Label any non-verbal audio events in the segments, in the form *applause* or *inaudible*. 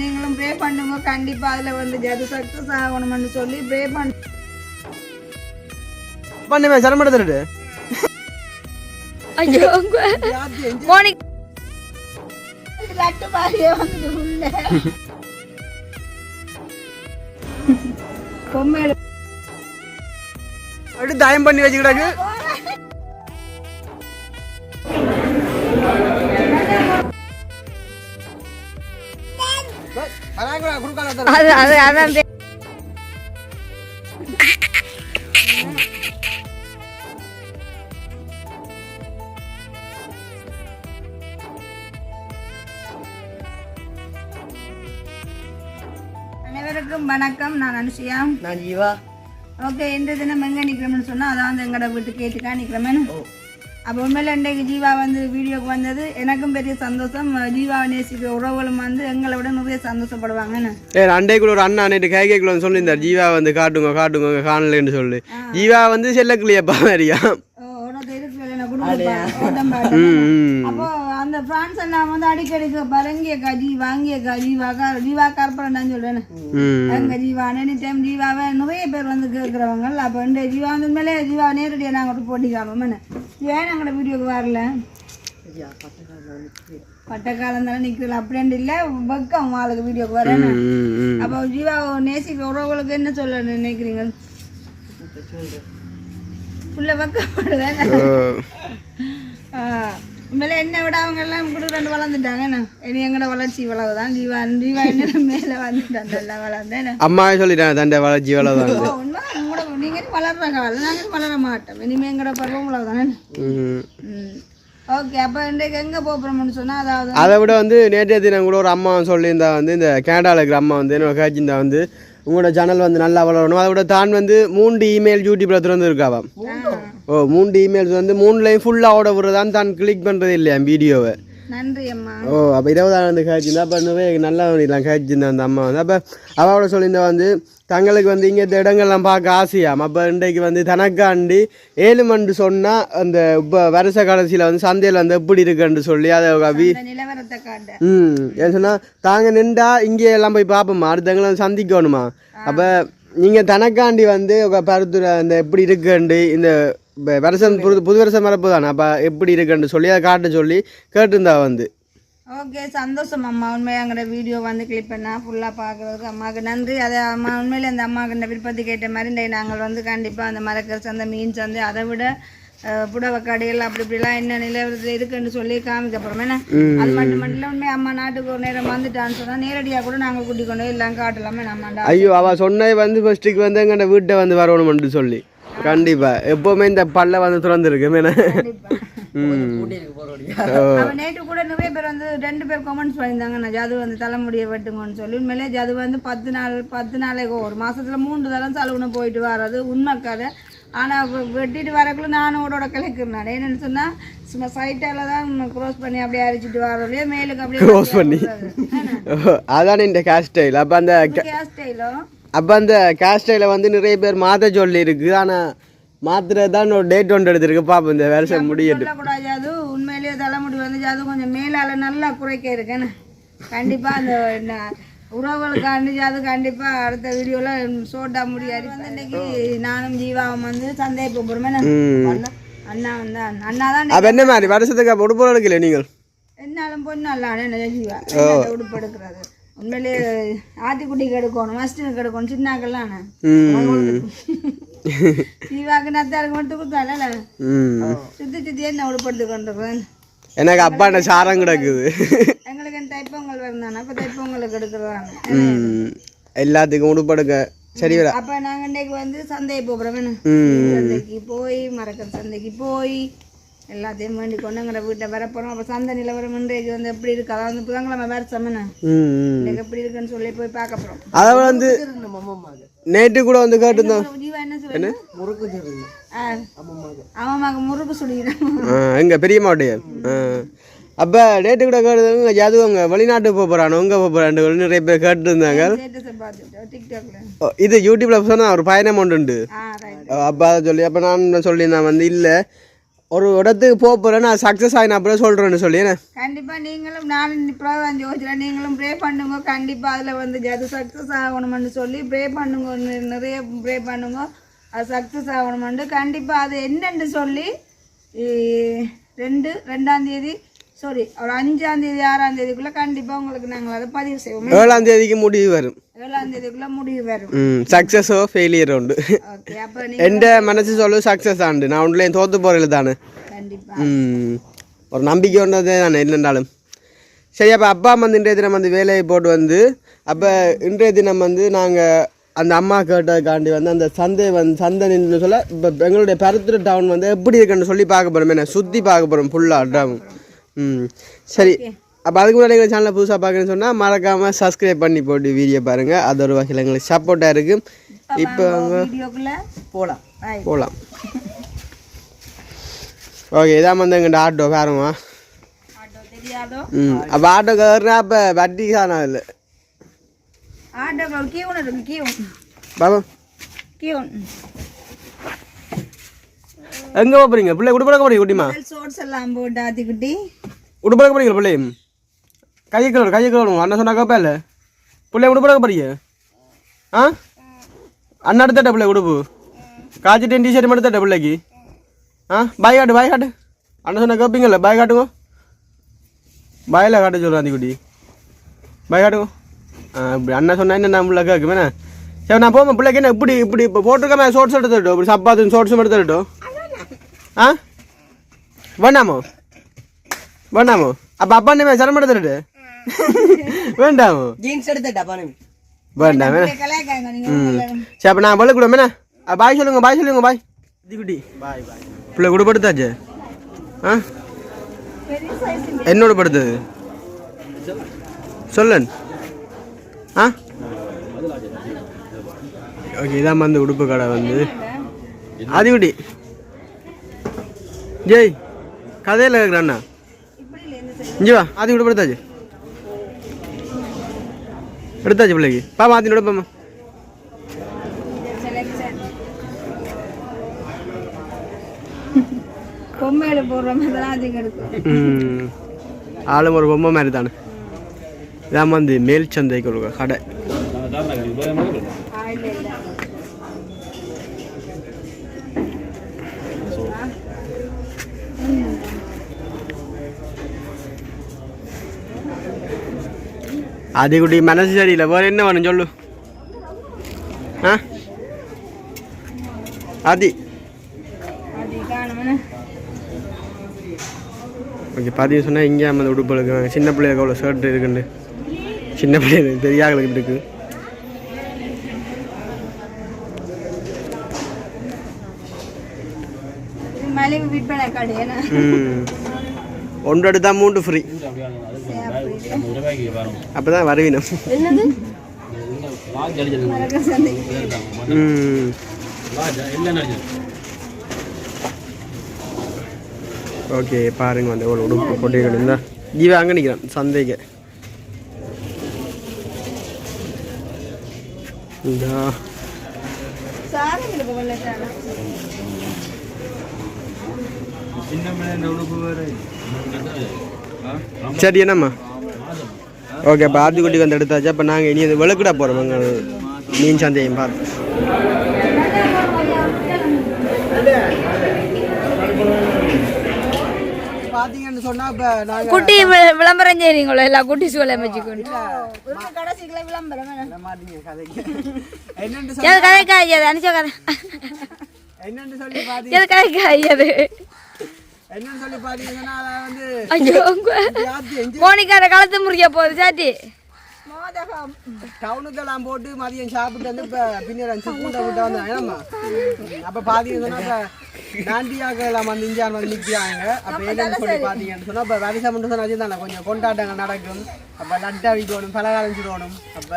நீங்களும் ப்ரே பண்ணுங்க. கண்டிப்பா அதுல வந்து ஜது சக்சஸ் ஆகணும்னு சொல்லி ப்ரே பண்ண பண்ணுமே சிரமம் எடுத்துட்டு ஐயோ மோனிக் லட்டு பாரியே வந்து உள்ள. பொம்மையில அப்படி தயம் பண்ணி வச்சுக்கிட்டாக்கு அது அது அதான் தே- அனைவருக்கும் வணக்கம். நான் அனுஷியா. நான் ஜீவா. ஓகே இந்த தினம் எங்க நிக்கிறோம்னு சொன்னா அதான் வந்து எங்கட வீட்டு கேட்டுக்கா நிக்கிறோமே அப்போ உண்மையில இன்றைக்கு ஜீவா வந்து வீடியோக்கு வந்தது. எனக்கும் பெரிய சந்தோஷம். ஜீவாவை நேசிக்கிற உறவுகளும் வந்து எங்களை விட நிறைய சந்தோஷப்படுவாங்கன்னு ஏ அண்டைக்குள்ள ஒரு அண்ணா நேற்று கை கேக்குள்ள சொல்லியிருந்தார். ஜீவா வந்து காட்டுங்க காட்டுங்க காணலன்னு சொல்லி. ஜீவா வந்து செல்லக்கிளியப்பா மாதிரியா. அப்போ அந்த பிரான்ஸ் அண்ணா வந்து அடிக்கடி கேட்பாரு எங்கேக்கா ஜீவா அங்கேக்கா ஜீவா கா- ஜீவா கருப்பரண்டான்னு சொல்றேன் ம். எங்க ஜீவா எனி டைம் ஜீவாவை நிறைய பேர் வந்து கேட்குறவங்க அப்போ இந்த ஜீவா வந்து மேலே ஜீவா நேரடியாக நாங்கள் போட்டி காப்போம் ஏன் எங்களோட வீடியோக்கு வரல? பட்ட காலம் தானே நிற்கல அப்படின்ட்டு இல்லை. பக்கம் ஆளுக்கு வீடியோக்கு வரேன் ம். அப்போ ஜீவா நேசிக்க உறவுகளுக்கு என்ன சொல்ல. நினைக்கிறீங்க உள்ள பக்கப்படுதேன் ஓ. உண்மையில என்ன விட அவங்க எல்லாம் கூட ரெண்டு வளர்ந்துட்டாங்க. என்ன? இனி எங்கட வளர்ச்சி இவ்வளவுதான். ஜீவா ஜீவா என்ன மேலே வந்துட்டான் நல்லா வளர்ந்தேன் அம்மாவே சொல்லிட்டாங்க தண்டை வளர்ச்சி வளர்தான் ஓ, உண்மை உங்களோட நீங்க வளர்ற காலம் நாங்கள் வளர மாட்டோம். இனிமே எங்கட பருவம் ம் ஓகே அப்போ இன்றைக்கு எங்கே போகிறோம்னு சொன்னால் அதாவது? அதை விட வந்து நேற்றைய தினம் கூட ஒரு அம்மா சொல்லியிருந்தா வந்து இந்த கேனடாவில் இருக்கிற அம்மா வந்து என்ன கேச்சிருந்தா வந்து உங்களோட சேனல் வந்து நல்லா வளரணும். அதை விட தான் வந்து மூன்று இமெயில் யூடியூப்ல திறந்து இருக்காவாம் ஓ மூன்று இமெயில்ஸ் வந்து மூணுலையும் ஃபுல்லாக ஓட விடுறதான் தான் கிளிக் பண்ணுறது இல்லையா வீடியோவை நன்றி அம்மா. ஓ அப்போ இருபதாம் வந்து கேச்சிருந்தா அப்போ இன்னும் நல்லா பண்ணிடலாம். கேச்சிருந்தா அந்த அம்மா வந்து. அப்போ அவளோட சொல்லியிருந்தா வந்து தங்களுக்கு வந்து இங்கே இந்த இடங்கள்லாம் பார்க்க ஆசையாம். அப்போ இன்றைக்கு வந்து தனக்காண்டி ஏழு மண்டு சொன்னால் அந்த இப்போ வருஷ கடைசியில் வந்து சந்தையில் வந்து எப்படி இருக்குன்னு சொல்லி அதை வி இந்த நிலவரத்தை காட்ட. ம் ஏன் சொன்னா தாங்க நின்றா இங்கே எல்லாம் போய் பார்ப்போமா அடுத்தவங்களை வந்து சந்திக்கணுமா அப்போ நீங்கள் தனக்காண்டி வந்து பருத்துற அந்த எப்படி இருக்குண்டு இந்த ப- வருஷம் புது புது வருஷம் மரப்பு தானே அப்போ எப்படி இருக்குன்னு சொல்லி அதை காட்ட சொல்லி கேட்டிருந்தா வந்து. ஓகே சந்தோஷம் அம்மா. உண்மையாக எங்களோட வீடியோ வந்து கிளிக் பண்ணா ஃபுல்லாக பார்க்குறதுக்கு அம்மாவுக்கு நன்றி. அதை அம்மா உண்மையிலே அந்த அம்மாவுக்கு இந்த விருப்பத்துக்கு ஏற்ற மாதிரி நாங்கள் வந்து கண்டிப்பாக அந்த மரக்கறி சந்தை மீன் சந்தை அதை விட புடவை கடைகள் அப்படி இப்படிலாம் என்ன நிலவரத்தில் இருக்குன்னு சொல்லி காமிக்க போகிறோம் என்ன? அது மட்டும் மட்டும் இல்லை உண்மையாக அம்மா நாட்டுக்கு ஒரு நேரம் வந்துட்டான்னு சொன்னால் நேரடியாக கூட நாங்கள் கூட்டிக் கொண்டு எல்லாம் காட்டலாமே நம்மண்டா ஐயோ அவள் சொன்னது வந்து ஃபர்ஸ்ட்டுக்கு வந்து எங்கள்ட வீட்டை வந்து வரணும்னு சொல்லி. கண்டிப்பாக எப்போவுமே இந்த பல்ல வந்து திறந்துருக்கு நேற்று கூட நிறைய பேர் வந்து ரெண்டு பேர் கமெண்ட்ஸ் பண்ணியிருந்தாங்க நான் ஜது வந்து தலைமுடியை வெட்டுங்கன்னு சொல்லி. உண்மையிலே ஜது வந்து பத்து நாள் பத்து நாளைக்கு ஒரு மாசத்துல மூன்று தரம் சலூனை போயிட்டு வர்றது உண்மை கதை ஆனால் வெட்டிட்டு வரக்குள்ள நானும் ஓடோட கிளக்கிறேன் என்னன்னு சொன்னா சும்மா சைட்டால தான் க்ரோஸ் பண்ணி அப்படியே அரிச்சிட்டு வரோம் மேலுக்கு அப்படியே க்ளோஸ் பண்ணி. அதானே இந்த கேர் ஸ்டைல் அப்போ அந்த ஹேர் ஸ்டைலும் அப்போ அந்த கேர் ஸ்டைலை வந்து நிறைய பேர் மாற்ற சொல்லி இருக்கு ஆனால் மாத்திரை தான் ஒரு டேட் ஒன்று எடுத்திருக்கு. பார்ப்போம் இந்த வருஷம் முடியட்டும். அது உண்மையிலேயே தலைமுடி வந்து அது கொஞ்சம் மேலால நல்லா குறைக்க இருக்கேன்னு. கண்டிப்பா அந்த என்ன உறவுகளுக்காண்டி அது கண்டிப்பா அடுத்த வீடியோல சோட்டா முடியாது வந்து இன்னைக்கு நானும் ஜீவாவும் வந்து சந்தை போகிறோமே அண்ணா வந்து அண்ணா தான் அப்போ என்ன மாதிரி? வருஷத்துக்கு அப்போ உடுப்பு எடுக்கல நீங்கள்? என்னாலும் பொண்ணு அல்ல என்ன ஜீவா? உடுப்பு எடுக்கிறது? உண்மையிலேயே ஆத்திக்குட்டிக்கு எடுக்கணும் மஸ்டினுக்கு எடுக்கணும் சின்னாக்கெல்லாம் ம். ஜீவாக்கு நத்தாருக்கு மட்டும் கொடுத்தால சுத்தி சுத்தி என்ன உடுப்பு எடுத்து கொண்டு எனக்கு அப்பாண்ட சாரம் கிடக்குது. எங்களுக்கு இந்த தைப்பொங்கல் வருந்தானே அப்போ தைப்பொங்கலுக்கு எடுக்கிறாங்க ம். எல்லாத்துக்கும் உடுப்பு எடுக்க சரி வரா. அப்போ நாங்கள் இன்னைக்கு வந்து சந்தை போகிறோம் என்ன? சந்தைக்கு போய் மரக்கறி சந்தைக்கு போய் எல்லாத்தையும் வேண்டி கொண்டு எங்களை வீட்டை வர போகிறோம் அப்போ சந்தை நிலவரம் இன்றைக்கு வந்து எப்படி இருக்கு? அதாவது வந்து புதன்கிழமை வேறு சமன எப்படி இருக்குன்னு சொல்லி போய் பார்க்க போகிறோம் அதை வந்து நேற்று கூட வந்து கேட்டிருந்தோம். ஜீவா என்ன சொல்லு முறுக்கு ஆ. ஆமாம்மாக்கு முறுக்கு சுடிக்கிறோம் ஆ, எங்க பெரியம்மாவுடைய அப்போ டேட்டு கூட கேட்டுங்க ஜாதுவங்க வெளிநாட்டுக்கு போக போகிறானோ உங்க போக போகிறான்னு நிறைய பேர் கேட்டுருந்தாங்க. இது யூடியூப்ல சொன்னா ஒரு பயணம் உண்டு. அப்போ அதை சொல்லி அப்போ நான் சொல்லியிருந்தேன் வந்து இல்லை. ஒரு இடத்துக்கு போக போகிறேன் நான் சக்ஸஸ் ஆகின அப்புறம் சொல்கிறேன்னு சொல்லி என்ன? கண்டிப்பா நீங்களும் நானும் இப்போ யோசிக்கிறேன். நீங்களும் ப்ரே பண்ணுங்க. கண்டிப்பா அதுல வந்து அது சக்ஸஸ் ஆகணும்னு சொல்லி ப்ரே பண்ணுங்க. நிறைய ப்ரே பண்ணுங்க. அது சக்ஸஸ் ஆகணும்னு. கண்டிப்பா அது என்னன்னு சொல்லி ரெண்டு ரெண்டாம் தேதி சாரி ஒரு அஞ்சாம் தேதி ஆறாம் தேதிக்குள்ள கண்டிப்பா உங்களுக்கு நாங்கள் அதை பதிவு செய்வோம். ஏழாம் தேதிக்கு முடிவு வரும். சக்ஸஸோ ஃபெயிலியர் உண்டு. எந்த மனசு சொல்லு சக்ஸஸ் ஆண்டு. நான் ஒன்றுலேயும் தோற்று போகிறதில்ல தானே. ஒரு நம்பிக்கை ஒன்றதே தானே என்னென்றாலும் சரி அப்போ அப்பா வந்து இன்றைய தினம் வந்து வேலையை போட்டு வந்து அப்போ இன்றைய தினம் வந்து நாங்கள் அந்த அம்மா கேட்டதுக்காண்டி வந்து அந்த சந்தை வந்து சந்தை நின்று சொல்ல இப்போ எங்களுடைய பருத்துற டவுன் வந்து எப்படி இருக்குன்னு சொல்லி பார்க்க போகிறோம் என்ன சுற்றி பார்க்க போகிறோம் ஃபுல்லாக டவுன் ம் சரி. அப்போ அதுக்கு முன்னாடி எங்கள் சேனலை புதுசாக பார்க்குறேன்னு சொன்னால் மறக்காமல் சப்ஸ்கிரைப் பண்ணி போட்டு வீடியோ பாருங்கள் அது ஒரு வகையில் எங்களுக்கு சப்போர்ட்டாக இருக்குது இப்போ போலாம். போகலாம் ஓகே இதான் வந்து எங்கிட்ட ஆட்டோ தெரியாதோ? ம் அப்போ ஆட்டோ கவர்னா அப்போ வட்டி பாபா. கியூன் எங்கே போகிறீங்க பிள்ளை உடுப்படக்க போறீங்க குட்டிமா சோர்ஸ் எல்லாம் போட்டு ஆத்திக்குட்டி. உடுப்படக்க போறீங்க பிள்ளை? கையை கழுவு கையை கழுவணும் அண்ணன் சொன்னாக்கா பேல பிள்ளைய பிள்ளை உடுப்படக்க போறீங்க ஆ அண்ணன் எடுத்தட்ட பிள்ளை உடுப்பு காய்ச்சிட்டு டிஷர்ட் மட்டும் தட்ட பிள்ளைக்கு ஆ பாய் காட்டு பாய் காட்டு அண்ணன் சொன்னா கேட்பீங்கல்ல பாய் காட்டுங்க பாயில் காட்ட சொல்லுவாந்தி குட்டி பாய் காட்டுங்க ஆ இப்படி அண்ணன் சொன்னா என்ன நான் பிள்ளை கேட்கும் என்ன சரி நான் போவேன் பிள்ளைக்கு என்ன இப்படி இப்படி இப்போ போட்டிருக்கேன் ஷோர்ட்ஸ் எடுத்துட்டோம் இப்படி சப்பாத்து ஷோர்ட்ஸ் எடுத்துட்டோம் ஆ வேண்டாமோ வேண்டாமோ அப்போ அப்பா என்ன சிரமம் எடுத்துட்டு வேண்டாமோ. ஜீன்ஸ் எடுத்துட்டா பானு வேண்டாம் சரி அப்போ நான் பள்ளி கூட பாய் சொல்லுங்க பாய் சொல்லுங்க பாய். குட்டி. பாய் பாய். பிள்ளை கூட படுத்தாச்சு ஆ? என்னோட படுத்தது சொல்லன். ஆ? ஓகே இதான் வந்து உடுப்பு கடை வந்து. ஆதிகுடி ஜெய் கதையில் இருக்கிறண்ணா இஞ்சி வா ஆதி விட படுத்தாச்சு எடுத்தாச்சு பிள்ளைக்கு. பா மாற்றி விடப்பாம்மா பொம்மையில போடுற மாதிரி தான் அதிகம் இருக்கும் ம். ஆளும் ஒரு பொம்மை மாதிரி தானே. இதான் வந்து மேல் சந்தைக்கு ஒரு கடை ஆதிக்குட்டி மனசு சரியில்லை. வேறு என்ன வேணும் சொல்லு. ஆ? ஆதி. அது ஓகே பார்த்தீங்கன்னு சொன்னால் இங்கே அந்த உடுப்பு சின்ன பிள்ளைகளுக்கு அவ்வளோ ஷர்ட் இருக்குண்டு சின்ன பிள்ளைகளுக்கு பெரிய ஆளுக்கு இருக்குது இது மலிவு விற்பனை கடை என்ன ம். ஒன்று எடுத்தா மூன்று ஃப்ரீ அப்போ தான் வருவினம் ஓகே பாருங்க வந்து ஒரு உடுப்பு போட்டிருக்கணும் இந்த ஜீவா அங்கே நிற்கிறான் சந்தைக்கு. இந்த. சரி என்னம்மா? ஓகே அப்போ ஆத்துக்குட்டிக்கு வந்து எடுத்தாச்சு. அப்போ நாங்கள் இனி அது விளக்குடா போகிறோம் எங்கள் மீன் சந்தையும் பார்த்து. இப்போ குட்டி வி- விளம்பரம் செய்றீங்களோ? எல்லா குட்டி சூழலை வச்சுக்கொண்டு ஒரு கடைசிக்குள்ள விளம்பரம். என்ன? மாட்டீங்க கதைக்கு என்னென்னு எது கதைக்கா ஐயாது அனுச்ச கதை. என்னென்னு சொல்லி பார்த்தீங்க எது கதைக்கா ஐயாது என்னன்னு சொல்லி பார்த்தீங்கன்னா அதை வந்து மோனிக்கார கழுத்து முறிக்க போகுது சாட்டி மோதகம் டவுனுக்கெல்லாம் போட்டு மதியம் சாப்பிட்டு வந்து இப்போ பின்னர் சுக்கூண்டை விட்டு வந்தேன் ஏமா அப்போ பார்த்தீங்கன்னா இப்போ நாண்டியாக எல்லாம் வந்து இந்தியான் வந்து நிற்கிறாங்க அப்போ என்னன்னு சொல்லி பார்த்தீங்கன்னு சொன்னால் இப்போ வரிசை மட்டும் சொன்னா தானே கொஞ்சம் கொண்டாட்டங்கள் நடக்கும் அப்போ லட்டா விற்கணும் பலகாரம் சுடணும் அப்போ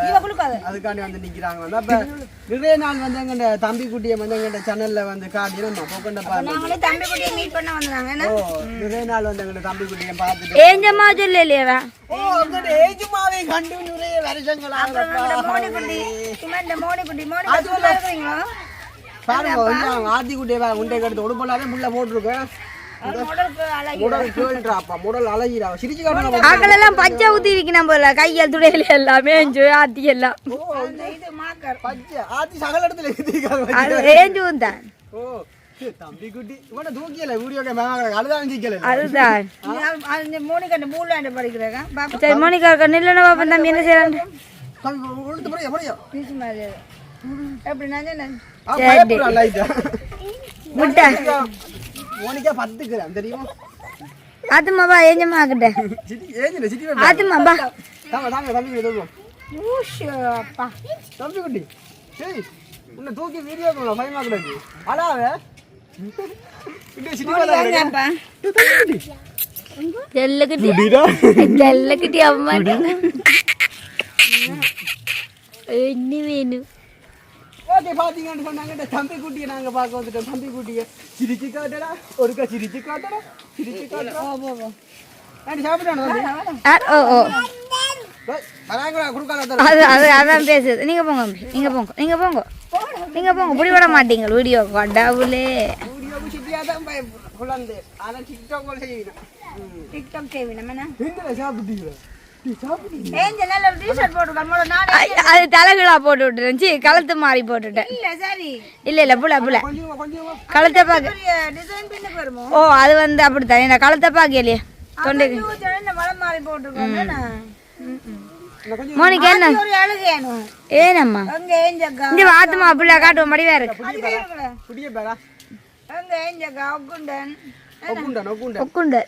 அதுக்காண்டி வந்து நிற்கிறாங்க வந்து அப்போ நிறைய நாள் வந்து எங்கள்ட தம்பி குட்டியை வந்து எங்கள்ட சேனலில் வந்து காட்டி நம்ம பொக்கண்ட பாருங்க தம்பி குட்டியை மீட் பண்ண வந்தாங்க என்ன ஓ நிறைய நாள் வந்து எங்கள்ட தம்பி குட்டியை பார்த்துட்டு ஏஞ்சம்மா சொல்ல இல்லையா ஓ உங்கள்ட ஏஜுமாவே கண்டு நிறைய வருஷங்களாக மோனி குட்டி சும்மா இந்த மோனி குட்டி மோனி குட்டி உள்ள இருக்கிறீங்களா பாருங்க ஆத்தி குட்டியை உண்டை கடுத்து உடுப்பலாதே முள்ள போட்டிருக்கேன் பச்சை ஊத்தி இருக்கணும் போல கையால் துடையில எல்லாம் ஆத்தி எல்லாம் ஆத்தி சகல இடத்துல ஏஞ்சு தான். சரி மோனிகா நில்லன பாப்பா தம்பி என்ன செய்யறாங்க மோனிகா பத்துக்குறேன் தெரியுமா? ஏஞ்சம்மா சிட்டி ஏஞ்சில சிட்டி ஆத்துமாப்பா தாங்க தாங்க தம்பி குட்டி தூக்கும் ஊஷு, அப்பா. தம்பி குட்டி ஏய் உன்னை தூக்கி வீடியோ பண்ணலாம் பயமா ஜெல்லுக்கிட்டி அம்மா என்ன வேணும் ஓகே பாத்தீங்கன்னு சொன்னாங்க தம்பி குட்டியை நாங்க பார்க்க வந்துட்டோம் தம்பி குட்டியை சிரிச்சு காட்டடா ஒருக்கா சிரிச்சு காட்டடா சிரிச்சு காட்டடா நீங்க போங்க. நீங்க போங்க நீங்க போங்க நீங்க போங்க புடி விட மாட்டீங்க வீடியோ கடவுளே வீடியோக்கு சிட்டியா தான் பய- குழந்தை ஆனா டிக்டாக் செய்யணும் டிக்டாக் என்ன? அது போட்டு விட்டுருந்துச்சு கழுத்து மாறி போட்டுட்டேன் இல்ல, சரி. இல்ல கொஞ்சமா கொஞ்சமா கழுத்தை பாக்க? ஓ அது வந்து அப்படித்தான் இந்த கழுத்தை பாக்கலையே தொண்டை அது ஊத்தோட இந்த மலை மாறி போட்டிருக்கான் என்ன? ம், ம். இன்னும் கொஞ்சம் மோனிக்கு என்ன. ஏனம்மா. இந்த வாத்துமா புள்ள காட்டுவோம் மடிவா இருக்கு ஒக்குண்டன். ஒக்குண்டா ஒக்குண்டா உக்குண்டு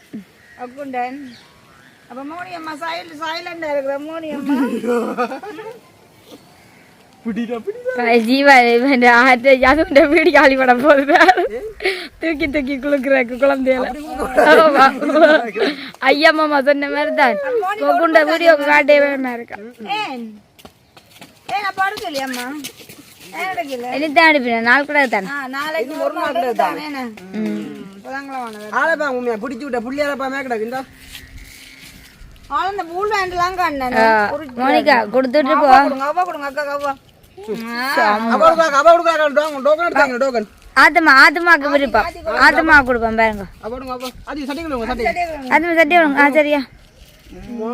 ஒக்குண்டன். அப்ப மோனி அம்மா சைல சைலண்டா இருக்கிற மோனி அம்மா. புடிடா புடிடா. ஜீவா இவன் ஆட்டு அதுண்ட வீடு காலி பண்ண போகுது. தூக்கி தூக்கி குளுக்குறாக்கு குழந்தையில. ஐயா மாமா சொன்ன மாதிரி தான் வீடியோ காட்டே வேணா இருக்கா. ஏன்? ஏன் அப்ப இனித்தான் அனுப்பினேன் நாள் கூட தானே. ஆ, நாளைக்கு ஒரு நாள் தான். என்ன புதன்கிழமை ஆளப்பா உண்மையா பிடிச்சி விட்ட புள்ளியாரப்பா மேக்கடா இந்த. ஆனா பூல் வேண்டலாம் கண்ணன் மோனிகா கொடுத்துட்டு போ. கொடுங்க அவ்வா கொடுங்க அக்கா டோக்கன் ஆத்துமா ஆத்துமாக்கு விருப்பம் ஆத்துமா கொடுப்பேன் பாருங்க. உங்க சட்டை விடுங்க ஆ சரியா. வா.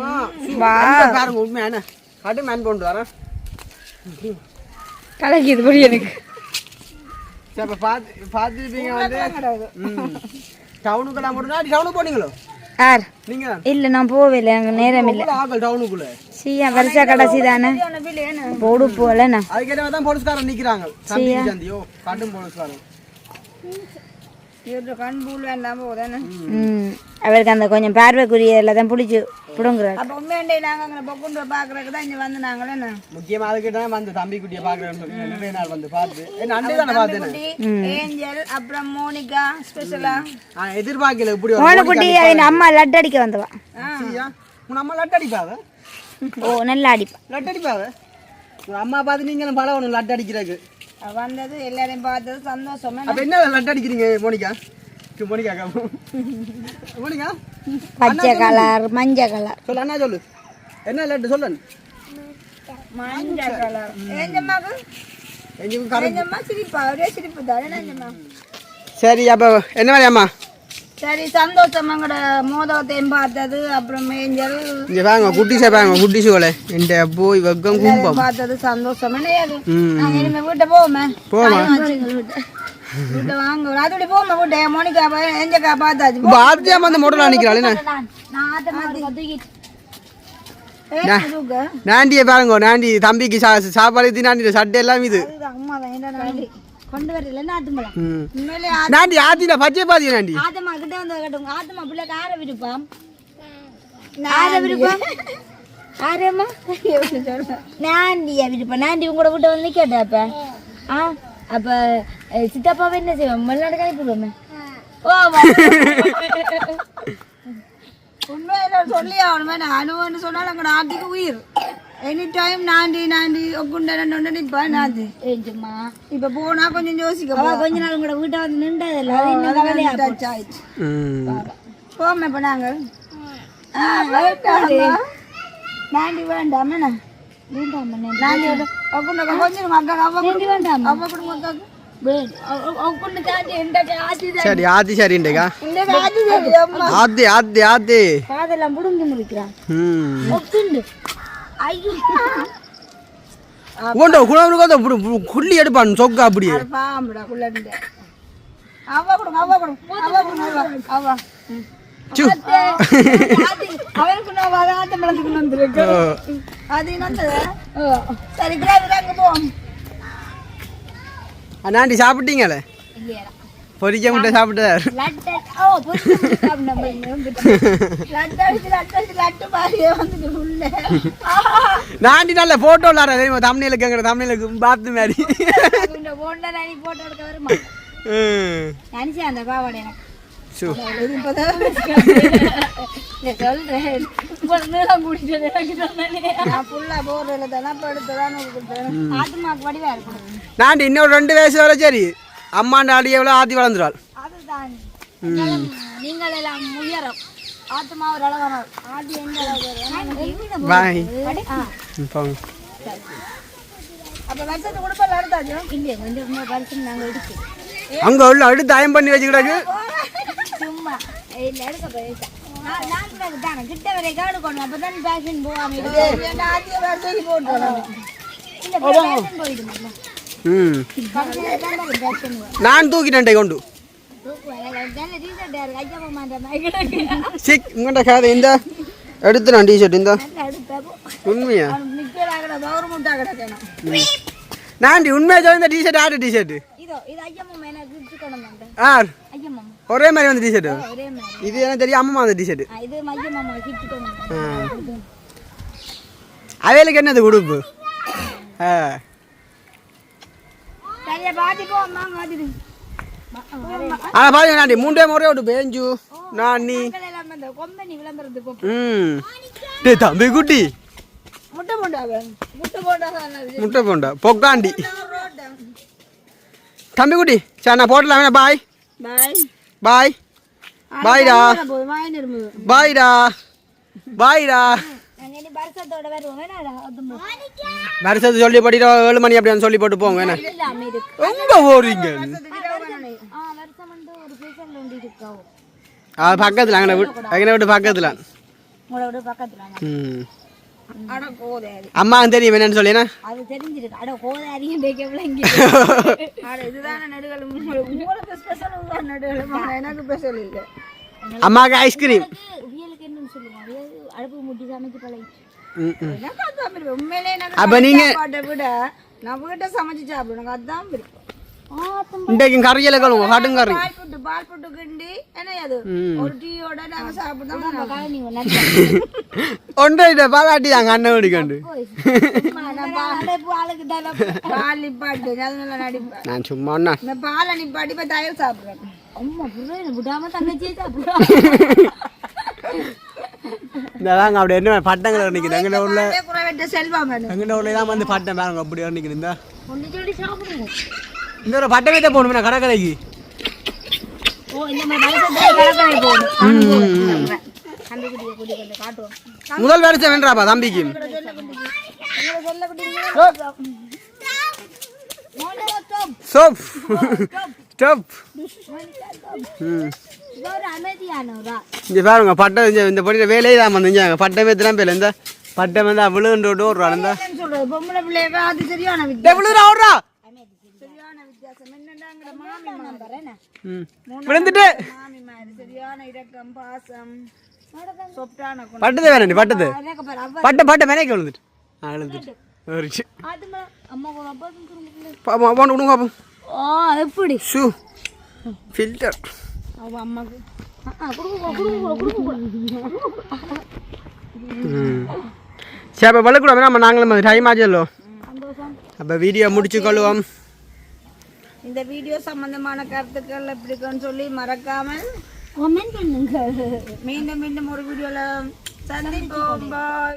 பாருங்க உண்மையா என்ன கட்டு மேன் கொண்டு வரேன். கலக்கிது புடி எனக்கு. அப்ப பார்த்து பார்த்துருப்பீங்க வந்து. டவுனுக்கு போனீங்களோ? யார்? இல்ல நான் போவே இல்லை எனக்கு நேரம் இல்லை. ஆகல் டவுனுக்குள்ள. சீயா வருஷா கடைசி தானே. போடு போலண்ணா அதுக்கேற்ற தான் போலீஸ்காரன் நிக்கிறாங்க. சந்தியோ கட்டும் போலீஸ்காரன். அவருக்கு அந்த கொஞ்சம் பார்வைக்குரிய தான் பிடிச்சி பிடுங்குறாரு அப்ப உண்மையாண்டே நாங்க அங்க பொக்குண்டு பாக்குறதுக்கு தான் இங்க வந்து நாங்களே என்ன? முக்கியமா அதுக்கு தான் வந்து தம்பி குட்டியை பாக்குறேன்னு சொல்லி நிறைய நாள் வந்து பார்த்து. என்ன அண்டே தானே பார்த்தேன் ஏஞ்சல் அப்புறம் மோனிகா ஸ்பெஷலா? ஆ எதிர்பார்க்கல இப்படி அம்மா லட்டு அடிக்க வந்தவா. உன் அம்மா லட்டு அடிப்பாவ? ஓ நல்லா அடிப்பா. லட்டு அடிப்பாவ? உன் அம்மா பார்த்து நீங்களும் பழகணும் லட்டு அடிக்கிறதுக்கு. வந்தது எல்லாரையும் பார்த்தது சந்தோஷமா. அப்ப என்ன லட்டு அடிக்கிறீங்க மோனிகா? பச்சை கலர் மஞ்சள் கலர் சொல்லு அண்ணா சொல்லு என்ன லட்டு சொல்லு மஞ்சள் கலர் சரி அப்போ என்ன வேலையாம்மா சரி சந்தோஷம் மோதகத்தையும் பார்த்தது அப்புறம் ஏஞ்சல் இங்கே வாங்க குட்டிஸை வாங்க குட்டிஸுகளே என்கிட்ட போய் வெக்கம் கும்பம் பார்த்தது சந்தோஷம் என்னையாது ம் நாங்க இனிமே வீட்டை போவோமே போவோமே பாத்தியாம அந்த மோட்டரில் தூக்கு? நாண்டியை பாருங்க நாண்டி தம்பிக்கு சா சாப்பாடு நாண்டி சட்டை எல்லாம் இது. கொண்டு வரல நாண்டி ஆத்தில பச்சை பாத்தியா நாண்டி? ஆத்தமா கிட்ட வந்து கட்டுங்க ஆத்தமா பிள்ளைக்கு ஆற விருப்பம் ஆற விருப்பம் ஆரம்மா? நாண்டியா விருப்பம் நாண்டி உங்களோட வீட்டை வந்து கேட்டா அப்ப? ஆ? அப்ப சித்தப்பாவை என்ன செய்வோம் மல்லாடு கழிப்பிடுவோமே ஓ வா. உண்மையில சொல்லி ஆகணுமே நானும் சொன்னாலும் அங்கே நாட்டுக்கு உயிர் எனி டைம் நாண்டி நாண்டி ஒக்குண்ட நிற்பேன் நாத்து ஏஞ்சும்மா இப்போ போனா கொஞ்சம் யோசிக்க கொஞ்ச நாள் உங்களோட வீட்டை வந்து நின்றதில்ல போமே இப்போ நாங்கள் நாண்டி வேண்டாம் சரி ஆட்சி அம்மா ஆத்தி ஆத்தி ஆத்தி காதெல்லாம் புடுங்கி முடிக்கிறான் ஐயோ உண்டோ குணம் குள்ளி எடுப்பான் சொக்கா அப்படியே அவனுக்கு நான் வர ஆட்டம் பழத்துக்கு அண்ணாண்டி சாப்பிட்டீங்களே? பொரிக்க முட்டை சாப்பிட்டார் நாண்டி நல்ல போட்டோ விளாட்ற தெரியுமா? தமிழில் கேட்குற தமிழில் பார்த்து மாதிரி. போன்ல நான் போட்டோ எடுக்க வருமா? ம். நினைச்சா அந்த பாவாடை எனக்கு. சு இப்பதான் நான் சொல்றேன் நான் இன்னொரு ரெண்டு வயசு வர சரி. அம்மாண்ட அடி எவ்வளோ ஆத்தி வளர்ந்துருவாள்? நீங்கள் எல்லாம் உயரம் ஒரு ஆதி பாய் போங்க. கொஞ்சம் நாங்கள் எடுத்து அங்கே உள்ள அடுத்து அயம் பண்ணி வச்சுக்கிடாக்கு. சும்மா. இல்லை எடுக்க போயிட்டேன் நான் நான் கூட தானே கிட்ட வரை காடு கொண்டு அப்போ தான் என்ன ஆத்திய வருஷம் போட்டோம் இல்லை ஃபேஷன் போயிடுமா? நான் தூக்கிட்டேன் கொண்டு. நல்ல டீஷர்ட் நான் சிக் உங்கள்கிட்ட காது இந்த. எடுத்துறேன் டிஷர்ட் இந்த. நல்லா எடுப்பேன் உண்மையா? நாண்டி உண்மையா டிஷர்ட் ஆறு டிஷர்ட் ஆர். ஒரே மாதிரி வந்து டிஷர்ட் இது எனக்கு தெரியும் அம்மா அந்த டிஷர்ட் அவைகளுக்கு என்னது உடுப்பு? ஆ. பாருங்க நாண்டி டைம் ஒரே உடுப்பு ஏஞ்சு நான் நீ. ம். டேய் தம்பி குட்டி. முட்டை போண்டாவ முட்டை போண்டா சொன்னது முட்டை போண்டா பொக்காண்டி. தம்பி குட்டி சரி நான் போட்டலாமே பாய்? பாய். பாய் பாய்டா பாய்டா பாய்டா வருஷத்து சொல்லி போட்டிட்டு ஏழு மணி அப்படின்னு சொல்லி போட்டு போங்க என்ன எங்க இருக்காவும் அது பக்கத்தில் அங்கே விட்டு அங்கே விட்டு பக்கத்தில் ம் அம்மாவுக்கு தெரியும் என்னன்னு சொல்லி என்ன? அது தெரிஞ்சிருக்கு. அட கோதாரியும் பேக்க விளங்கி. *laughs* அட இதுதானே நடுகள். உங்களுக்கு ஸ்பெஷல் தான் நடுகள். எனக்கு ஸ்பெஷல் இல்லை. அம்மாவுக்கு ஐஸ்கிரீம் வியலுக்கு என்னன்னு சொல்லுவாங்க அடுப்பு முட்டி சமைச்சு பழகி உண்மையிலே அப்ப நீங்க- விட நான் வீட்டை சமைச்சு எனக்கு அதான் விருப்பம் இன்றைக்கு கறியில் கழுவுங்க காட்டும் கறி. பால் புட்டு கிண்டி என்ன அது? ஒரு டீயோட நாங்க சாப்பிடுறோம் ஒன்றை பாலாட்டி தாங்க அண்ணன் தலை *laughs* பால் நிப்பாட்டு அது நல்லா நடிப்பேன் நான் சும்மா ஒண்ணா இந்த பாலை நிப்பாட்டி இப்போ தயிர் சாப்பிடுறேன். அம்மா புரிய விடாம தங்கச்சியே சாப்பிடுவா இந்த தாங்க அப்படி என்ன பட்டங்கள் நிற்குது எங்கள் ஊரில் அதே குறைவற்ற செல்வம் வேணும் எங்கள் ஊரில் தான் வந்து பட்டம் பாருங்க அப்படி நிற்குது இந்த. ஒன்று சொல்லி சாப்பிடுவோம் இந்த ஒரு பட்டம் வைத்த போகணுமே கடற்கரைக்கு. ஓ இந்த மாதிரி வருஷத்துல கடற்கரை போகணும் அந்த குடியை குடி கொஞ்சம் காட்டுவோம். முதல் வருஷம் வேண்டாப்பா தம்பிக்கு. சோப். ஸ்டோப் இங்கே பாருங்க பட்டம் இந்த இந்த படிக்கிற வேலையே தான் வந்துஞ்சாங்க பட்டம் வைத்துலாம் பேர் இந்த பட்டம் வந்து விழுந்து ஓடுறான் இந்த. விழுந்துட்டு. பட்டது வேணாண்டி பட்டது. பட்ட பட்ட மேனேக்கு விழுந்துட்டு. ஆ விழுந்துட்டு. குடும்பத்துல. பாப்போம் அப்பா விடுங்க பாப்போம். ஆ எப்படி? ஷூ ஃபில்டர் அவ அம்மாக்கு. ஆ குடுக்க குடுக்க குடுக்க சரி அப்போ வளர்க்கூடாது நம்ம நாங்களும் டைம் ஆச்சல்லோ சந்தோஷம். அப்போ வீடியோ முடிச்சு கொள்ளுவோம். இந்த வீடியோ சம்பந்தமான கருத்துக்கள் எப்படி இருக்குன்னு சொல்லி மறக்காமல் கமெண்ட் பண்ணுங்க. மீண்டும் மீண்டும் ஒரு வீடியோல சந்திப்போம். பாய்